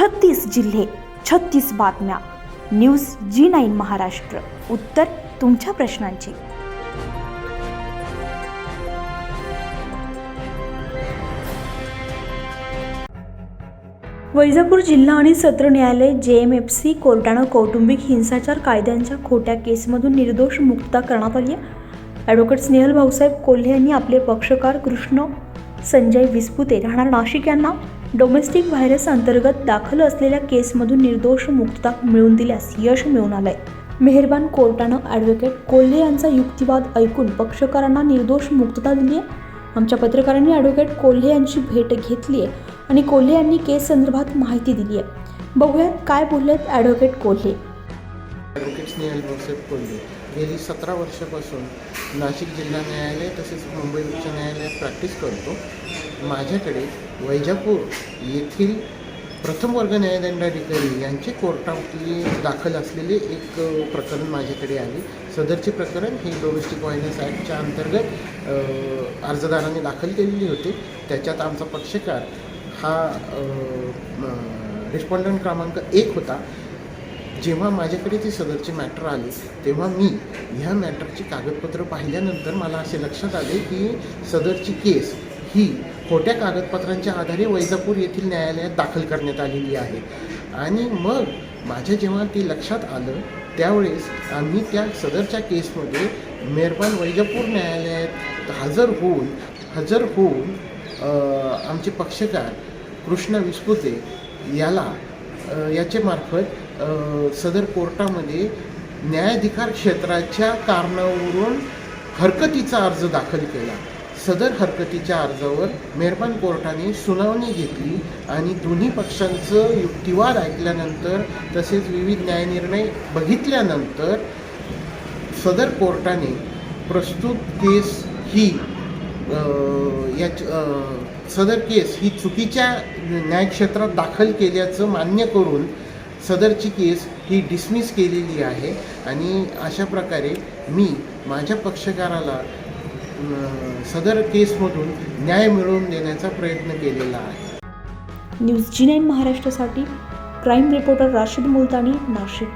छत्तीस जिल्हे छत्तीस बातम्या. News G nine Maharashtra. उत्तर तुमच्या प्रश्नांची. वैजापूर जिल्हा आणि सत्र न्यायालय जे एम एफ सी कोर्टानं कौटुंबिक हिंसाचार कायद्यांच्या खोट्या केसमधून निर्दोष मुक्तता करण्यात आली आहे. ॲडव्होकेट स्नेहल भाऊसाहेब कोल्हे यांनी आपले पक्षकार कृष्ण संजय विस्पुते राहणार नाशिक यांना डोमेस्टिक व्हायरस अंतर्गत दाखल असलेल्या केसमधून निर्दोष मुक्तता मिळवून दिल्यास यश मिळून आलंय. मेहरबान कोर्टानं ॲडव्होकेट कोल्हे यांचा युक्तिवाद ऐकून पक्षकारांना निर्दोष मुक्तता दिली आहे आमच्या पत्रकारांनी ॲडव्होकेट कोल्हे यांची भेट घेतली आहे आणि कोल्हे यांनी केस संदर्भात माहिती दिली आहे बघूयात काय बोललेत ॲडव्होकेट कोल्हे. ॲडव्होकेट स्नेहल भाऊसाहेब कोल्हे गेली सतरा वर्षापासून नाशिक जिल्हा न्यायालय तसेच मुंबई उच्च न्यायालयात प्रॅक्टिस करतो. माझ्याकडे वैजापूर येथील प्रथम वर्ग न्यायदंडाधिकारी यांचे कोर्टातली दाखल असलेले एक प्रकरण माझ्याकडे आले. सदरचे प्रकरण हे डोमेस्टिक व्हायलन्स ॲक्टच्या अंतर्गत अर्जदाराने दाखल केलेली होते. त्याच्यात आमचा पक्षकार हा रिस्पॉन्डंट क्रमांक एक होता. जेव्हा माझ्याकडे ते सदरचे मॅटर आले तेव्हा मी ह्या मॅटरची कागदपत्र पाहिल्यानंतर मला असे लक्षात आले की सदरची केस ही खोट्या कागदपत्रांच्या आधारे वैजापूर येथील न्यायालयात दाखल करण्यात आलेली आहे. आणि मग माझ्या जेव्हा ते लक्षात आलं त्यावेळेस आम्ही त्या सदरच्या केसमध्ये मेहरबान वैजापूर न्यायालयात हजर होऊन हजर होऊन आमचे पक्षकार कृष्ण विस्पुते याला याचे मार्फत सदर कोर्टामध्ये न्यायाधिकार क्षेत्राच्या कारणावरून हरकतीचा अर्ज दाखल केला. सदर हरकतीच्या अर्जावर मेहरबान कोर्टाने सुनावणी घेतली आणि दोन्ही पक्षांचं युक्तिवाद ऐकल्यानंतर तसेच विविध न्यायनिर्णय बघितल्यानंतर सदर कोर्टाने प्रस्तुत केस ही याच सदर केस ही चुकीच्या न्यायक्षेत्रात दाखल केल्याचं मान्य करून सदरची केस ही डिसमिस केलेली आहे आणि अशा प्रकारे मी माझ्या पक्षकाराला सदर केसमधून न्याय मिळवून देण्याचा प्रयत्न केलेला आहे. न्यूज जी नाईन महाराष्ट्रासाठी क्राईम रिपोर्टर राशिद मुलतानी नाशिक.